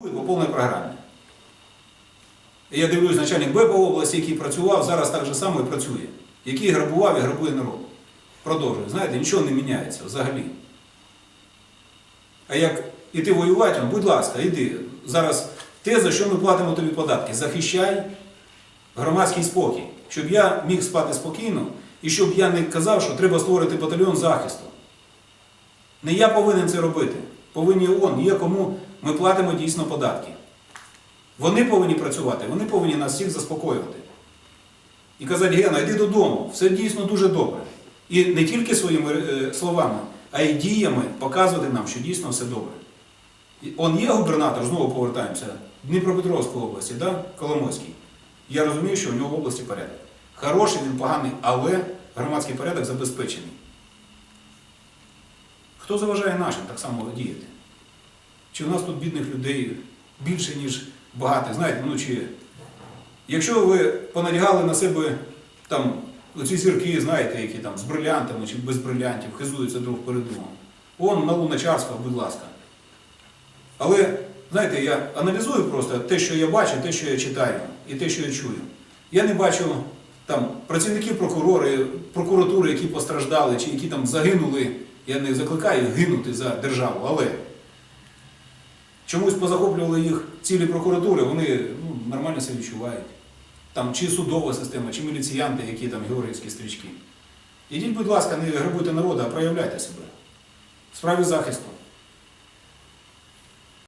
по повній програмі. Я дивлюсь, начальник Б області, який працював, зараз так же само і працює. Який грабував і грабує народ. Продовжує. Знаєте, нічого не міняється взагалі. А як іти воювати, ну, будь ласка, йди. Зараз те, за що ми платимо тобі податки, захищай громадський спокій, щоб я міг спати спокійно і щоб я не казав, що треба створити батальйон захисту. Не я повинен це робити. Повинні ООН, є кому ми платимо дійсно податки. Вони повинні працювати, вони повинні нас всіх заспокоювати. І казати, Гена, йди додому, все дійсно дуже добре. І не тільки своїми е, словами, а й діями показувати нам, що дійсно все добре. Он є губернатор, знову повертаємося, Дніпропетровської області, да? Коломойський. Я розумію, що у нього в області порядок. Хороший, він поганий, але громадський порядок забезпечений. Хто заважає нашим так само діяти? Чи в нас тут бідних людей більше, ніж багато? Знаєте, ну чи якщо ви понадягали на себе там оці зірки, знаєте, які там з брилянтами чи без брилянтів, хизуються друг перед другом. Он на Луначарська, будь ласка. Але, знаєте, я аналізую просто те, що я бачу, те, що я читаю, і те, що я чую. Я не бачу там працівників прокурори, прокуратури, які постраждали, чи які там загинули. Я не закликаю гинути за державу, але чомусь позахоплювали їх цілі прокуратури, вони ну, нормально себе відчувають. Там чи судова система, чи міліціянти, які там георгіївські стрічки. Ідіть, будь ласка, не грабуйте народу, а проявляйте себе. В справі захисту.